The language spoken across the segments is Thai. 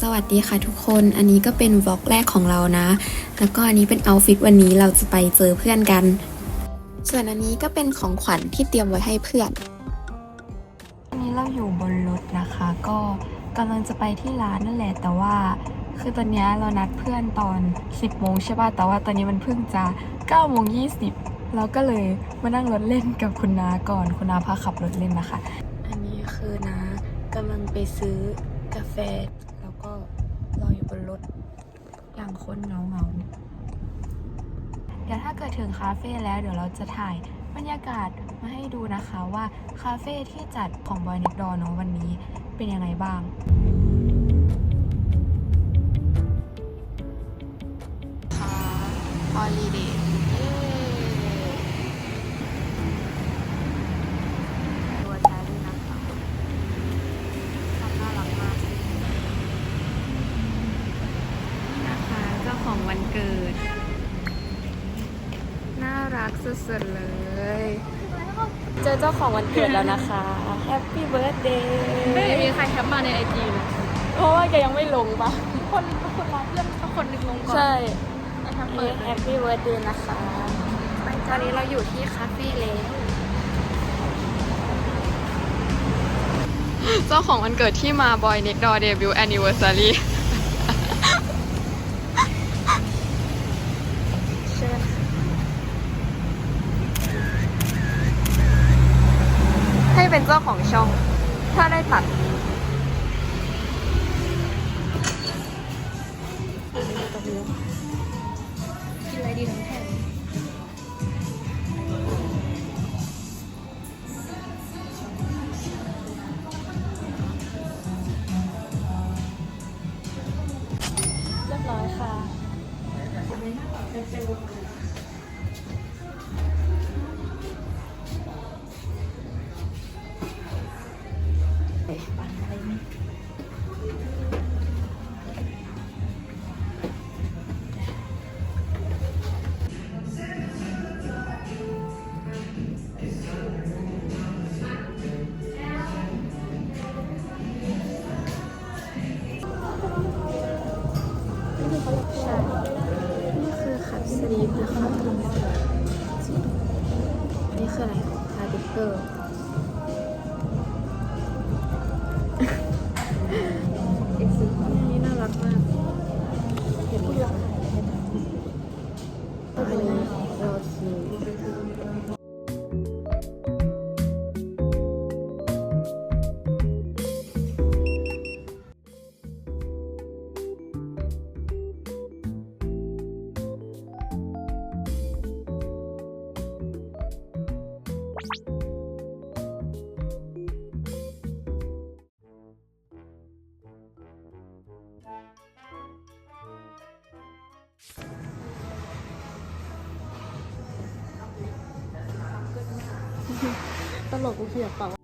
สวัสดีค่ะทุกคน อันนี้ก็เป็นวล็อกแรกของเรานะ แล้วก็อันนี้เป็นเอาท์ฟิตวันนี้เราจะไปเจอเพื่อนกัน ส่วนอันนี้ก็เป็นของขวัญที่เตรียมไว้ให้เพื่อน อันนี้เราอยู่บนรถนะคะ ก็กำลังจะไปที่ร้านนั่นแหละ แต่ว่า คือตอนเนี้ยเรานัดเพื่อนตอน 10โมงใช่ป่ะ แต่ว่าตอนนี้มันเพิ่งจะ9โมง20เราก็เลยมานั่งรถเล่นกับคุณนาก่อน คุณนาพาขับรถเล่นนะคะ อันนี้คือนะกำลังไปซื้อกาแฟ แล้วก็รออยู่บนรถางคนเงาเงาเดี๋ยวถ้าเกิดถึงคาเฟ่แล้วเดี๋ยวเราจะถ่ายบรรยากาศมาให้ดูนะคะว่าคาเฟ่ที่จัดของบอยนิกดอเนาะวันนี้เป็นยังไงบ้าง เจ้าของวันเกิดแล้วนะคะ Happy Birthday ไม่มีใครแคปมาในไอจีเลยเพราะว่าแกยังไม่ลงปะคนคนรักเพื่อนสักคนหนึ่งลงก่อนใช่ไอแคปเอเปิดแฮปปี้เบิร์ดเดย์นะคะตอนนี้เราอยู่ที่คาเฟ่แล้วเจ้าของวันเกิดที่มาบอยเน็กดอเดบิวต์แอนนิเวอร์ซารี เชิญ ให้เป็นเจ้าของช่อง ถ้าได้ตัด กินอะไรดีทั้งแท่ง นะคะนี่คืออะไรคาร์ดิเกอร์ ตลกกูเ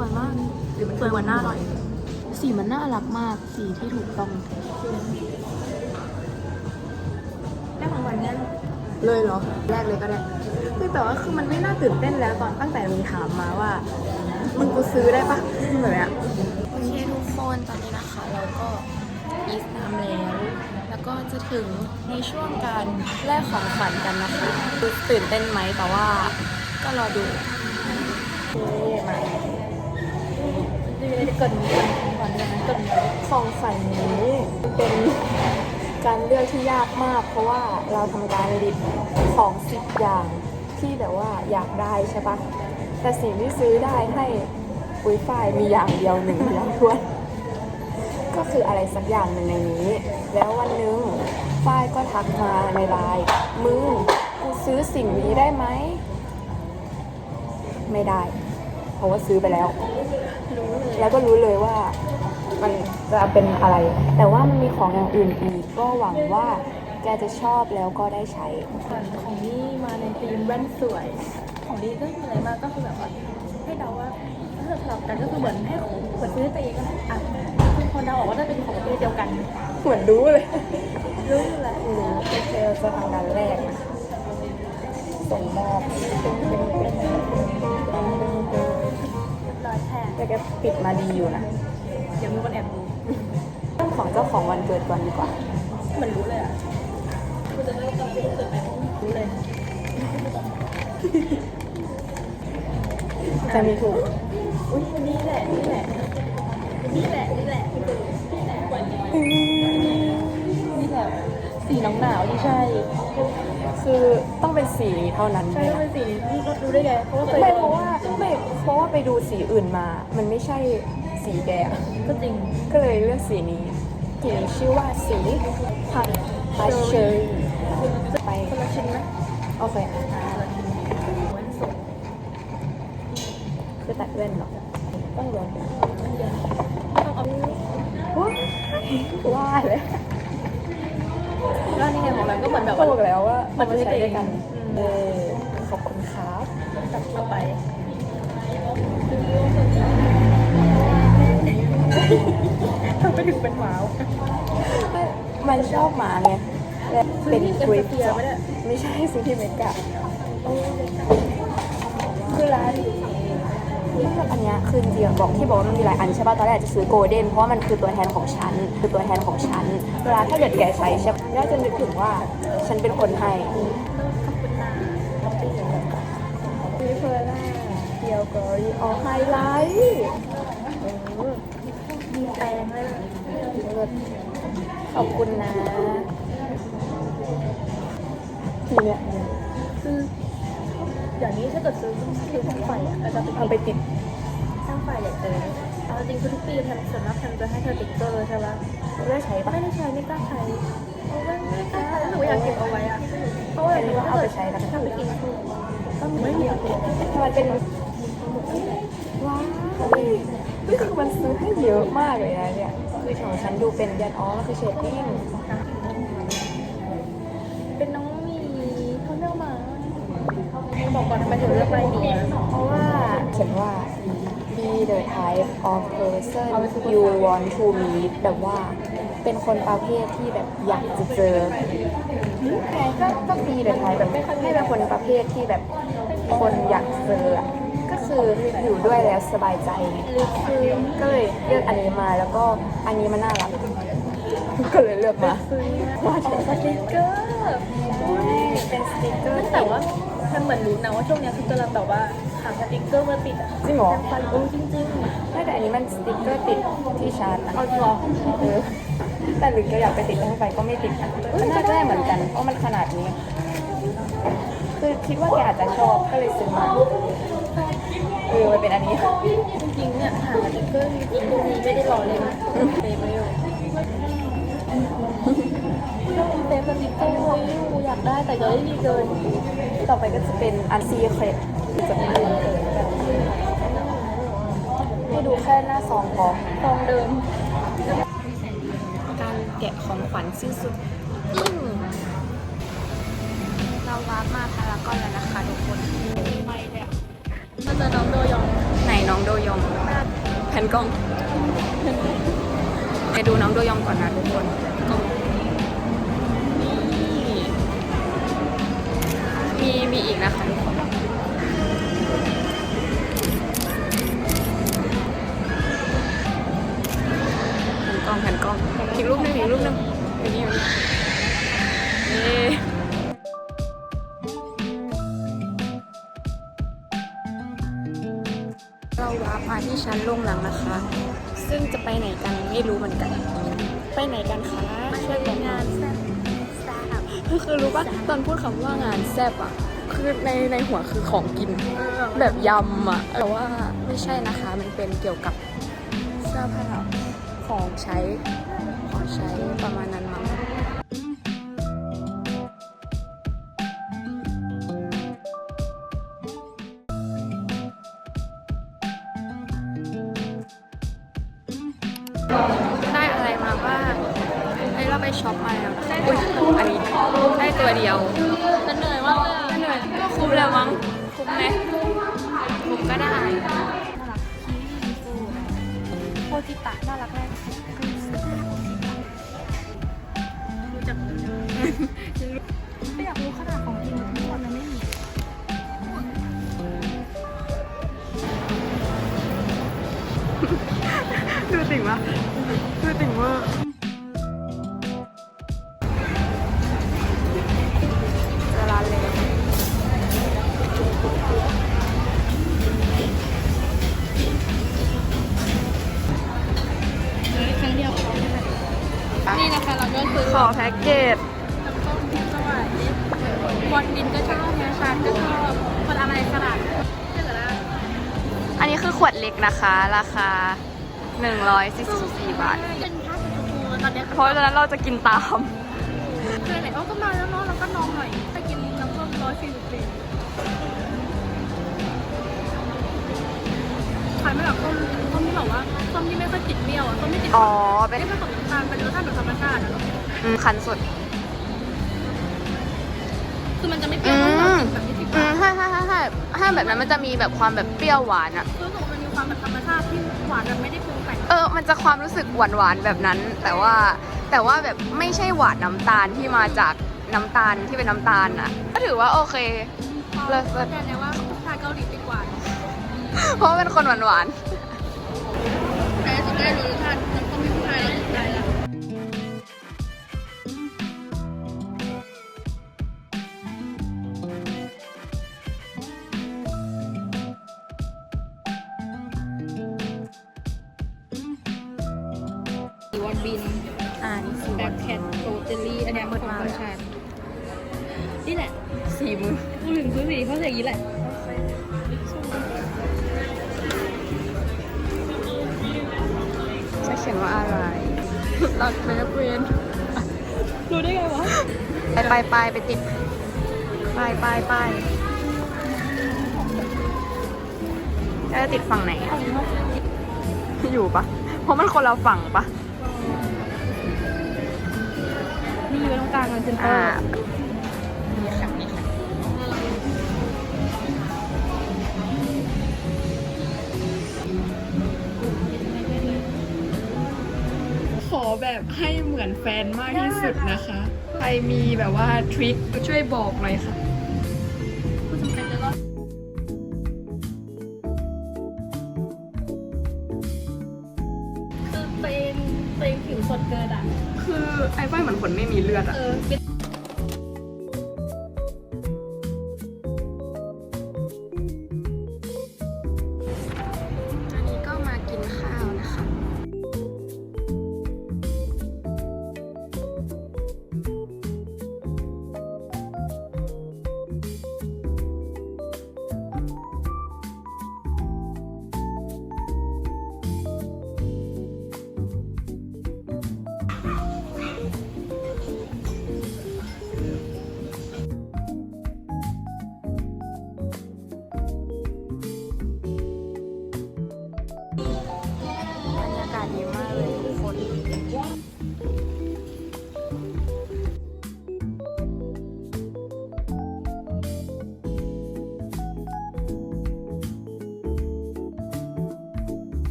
วยมากสวยกว่าหน้าอร่อยสีมันน่ารักมากสีที่ถูกต้องได้ของหวานเนี่ยเลยเหรอ แรกเลยก็ได้คือแต่ว่าคือมันไม่น่าตื่นเต้นแล้วตอนตั้งแต่มึงถามมาว่า มึงกูซื้อได้ปะแบบเนี้ยโอเคทุกคนตอนนี้นะคะ เราก็อีสน้ำแล้ว แล้วก็จะถึงในช่วงการแลกของขวัญกันนะคะคือตื่นเต้นไหมแต่ว่าก็รอดูเย้มา เกินของหวานเลยนะเกินของขวัญนี้เป็นการเลือกที่ยากมาก เพราะว่าเราทำการลิสต์ของสิบอย่างที่แบบว่าอยากได้ใช่ปะแต่สิ่งที่ซื้อได้ให้ปุ้ยฝ้ายมีอย่างเดียวหนึ่งอย่างทวนก็คืออะไรสักอย่างหนึ่งในนี้ แล้ววันหนึงฝ้ายก็ทักมาในไลน์มึงกูซื้อสิ่งนี้ได้ไหม ไม่ได้ เพราะว่าซื้อไปแล้ว แล้วก็รู้เลยว่ามันจะเป็นอะไร แต่ว่ามันมีของอย่างอื่นอีก ก็หวังว่าแกจะชอบแล้วก็ได้ใช้ของนี่มาในธีมแว่นสวย ของดีก็คืออะไรมากก็คือแบบว่าให้เดาว่าถ้าเกิดสลับกันก็คือเหมือนให้ของเหมือนซื้อให้ตัวเองก็ได้อะคือคนเดาออกว่าน่าจะเป็นของประเภทเดียวกันเหมือนรู้เลย รู้แหละรู้โอเคเราจะทำงานแรกนะส่งมอบเป็นเป็นเป็นเป็นเป็นร้อย แทนแต่แกปิดมาดีอยู่นะเดี๋ยวมีคนแอบดูเรื่องของเจ้าของวันเกิดก่อนดีกว่าเหมือนรู้เลยอะคุณจะไม่ตอนที่เกิดไหมรู้เลยจะมีถูก อุ้ยนี่แหละ นี่แหละ นี่แหละ นี่แหละนี่แหละนี่แหละนี่แหละ สีน้องหนาวที่ใช่ คือต้องเป็นสีนี้เท่านั้นใช่ไหมก็เป็นสีนี้พี่ก็รู้ได้ไงเพราะว่าเคยไม่โดเพราะนว่าไม่เพราะว่าไปดูสีอื่นมา มันไม่ใช่สีแกอะก็จริงก็เลยเลือกสีนี้สีนี้ชื่อว่าสีพันพาเชอร์ไปคนละชิ้นไหมโอเคอ่าคนละชิ้นแว่นสดคือตัดแว่นเหรอต้องรวมต้องเอาว่าเลย แล้วนี่ไงของเราก็เหมือนแบบก็ว่าบอกแล้วว่ามันมาใช้ด้วยกันอืมเออขอบคุณครับจับเข้าไป ทำไปถึงเป็นหมามันชอบหมาไงและเป็นซื้อที่กริปเอ็มเฟียไม่ได้ ไม่ใช่ซื้อที่เมกะคือร้าน อันเนี้ยคือจริงๆบอกที่บอกว่ามันมีหลายอันใช่ป่ะตอนแรกจะซื้อโกลเด้นเพราะว่ามันคือตัวแทนของฉันคือตัวแทนของฉันเวลาถ้าเกิดแกใช้ใช่ปะก็จะนึกถึงว่าฉันเป็นคนให้ขอบคุณนะซื้อเพอร์ล่าเดียวกอรีออไฮไลท์มีแปรงเลยขอบคุณนะทีเนี้ย อย่างนี้ถ้าเกิดซื้อซื้อช่างไฟอะเราจะไปเอาไปติดช่างไฟเลยเออเอาจริงคือทุกปีแทนส่วนมากแทนจะให้เธอติ๊กเกอร์ใช่ปะเลือกใช้ปะไม่ได้ใช้ไม่กล้าใช้เพราะว่าไม่กล้าใช้หนูอยากเก็บเอาไว้อะเพราะว่าอันนี้ว่าเอาไปใช้แล้วกันทำไปกินคือก็ไม่มีอะไรทำไมเป็นว้าวนี่คือมันซื้อให้เยอะมากเลยนะเนี่ยคือของฉันดูเป็นยันอ๋อมันคือเชดดิ้ง เป็นน้องหมีเขาเลือกมา บอกก่อนทำไมถึงเลือกใบนี้เพราะว่าเขียนว่า be the type of person you want to meet แบบว่าเป็นคนประเภทที่แบบอยากจะเจอก็ก็ be the type แบบให้เป็นคนประเภทที่แบบคนอยากเจออะก็คืออยู่ด้วยแล้วสบายใจไงลึกซึ้งก็เลยเลือกอันนี้มาแล้วก็อันนี้มันน่ารักก็เลยเลือกมาว่าสติกเกอร์เป็นสติกเกอร์แต่ว่า ฉันเหมือนรู้นะว่าช่วงเนี้ยคือกำลังแบบว่าหาสติกเกอร์มาติดอะจริงเหรอ ฟันโอ้จริงๆไม่แต่อันนี้มันสติกเกอร์ติดที่ชาร์จนะเอาหรอเออแต่หรือจะอยากไปติดตั้งไปก็ไม่ติดนะมันน่าจะได้เหมือนกันเพราะมันขนาดนี้ คือคิดว่าแกอาจจะชอบก็เลยซื้อมาเออมันเป็นอันนี้ จริงๆเนี่ยหาสติกเกอร์จริงๆมีไม่ได้รอเลยนะเต็มเลยก็มี เต็มสติกเกอร์เลยอยู่อยากได้แต่ยังไม่มีเกิน ต่อไปก็จะเป็นอันซีเครตจะเป็นอันเกิดแบบให้ดูแค่หน้าซองพอซองเดิม การแกะของขวัญสิ้นสุดอืมเราวาร์ปมาพารากอนแล้วนะคะทุกคนมันจะน้องโดยองไหนน้องโดยองแผ่นกล้อง ไปดูน้องโดยองก่อนนะทุกคนนี่ มีมีอีกนะคะทุกคนกล้องแผ่นกล้องอีกรูปหนึงอีกรูปหนึงอยู่นี่อยู่นี่นี่เราวามาที่ชั้นลงหลังนะคะ ซึ่งจะไปไหนกันไม่รู้เหมือนกัน ไปไหนกันคะช่วยบอกหน่อยแซ่บแซ่บ คือคือรู้ป่ะตอนพูดคำว่างานแซ่บอะ คือในในหัวคือของกิน แบบยำอะ แต่ว่าไม่ใช่นะคะ มันเป็นเกี่ยวกับเสื้อผ้าของใช้ ของใช้ประมาณนั้น ไอ้เราไปช็อปมาแล้วอุ้ยอันนี้ได้ตัวเดียวแต่เหนื่อยมากเลยอะเหนื่อยก็คุ้มแล้วมั้ง คุ้มไหมคุ้มก็ได้น่ารักคีรีฟูโคจิตะน่ารักมาก ขอแพ็กเกจน้ำส้มสวัสดีบอลดินก็ชอบแมชาก็ชอบคนอะไรขนาดเชื่อแล้วอันนี้คือขวดเล็กนะคะ ราคา 144 บาท เป็นผ้าสีชมพูตอนเนี้ยเพราะฉะนั้นเราจะกินตามคือไหนโอ้ก็มาแล้วเนาะเราก็นองหน่อยไปกินน้ำส้มร้อยสี่สิบสี่ขายไม่แบบส้มส้มที่แบบว่าส้มที่ไม่ค่อยติดเปรี้ยวอะส้มไม่ติดอ๋อเป็นไม่ผสมน้ำตาลเป็นรสชาติแบบธรรมชาติอะเนาะ อืมคันสุด คือมันจะไม่เปรี้ยวมากแบบที่ติดอืมใช่ใช่ใช่ใช่ถ้าแบบนั้นมันจะมีแบบความแบบเปรี้ยวหวานอะรู้สึกว่ามันมีความแบบธรรมชาติที่หวานแบบไม่ได้ปรุงแต่งเออ มันจะความรู้สึกหวานหวานๆแบบนั้น แต่ว่าแต่ว่าแบบไม่ใช่หวานน้ำตาลที่มาจากน้ำตาลที่เป็นน้ำตาลอะก็ถือว่าโอเค เลิศเข้าใจเลยว่าชาเกาหลีดีกว่าเพราะว่าเป็นคนหวานหวานแต่สุดได้รู้รสชาติน้ำส้มที่ผู้ชายแล้วสุดใจแล้วว สี่มือพูดถึงซื้อสีเขาจะอย่างนี้แหละจะเขียนว่าอะไรหลักแมเวนรู้ได้ไงวะ ไปไปไปไปติด ไปไปไปแล้วจะติดฝั่งไหนอะอยู่ปะเพราะมันคนเราฝั่งปะนี่อยู่ตรงกลางมันเป็นเตออ่า แบบให้เหมือนแฟนมากที่สุดนะคะ ใครมีแบบว่าทริคช่วยบอกหน่อยค่ะผู้จำเป็นจะต้องคือตัวเองตัวเองผิวสดเกินอะ คือไอ้ป้ายเหมือนคนไม่มีเลือดอะเออเป็น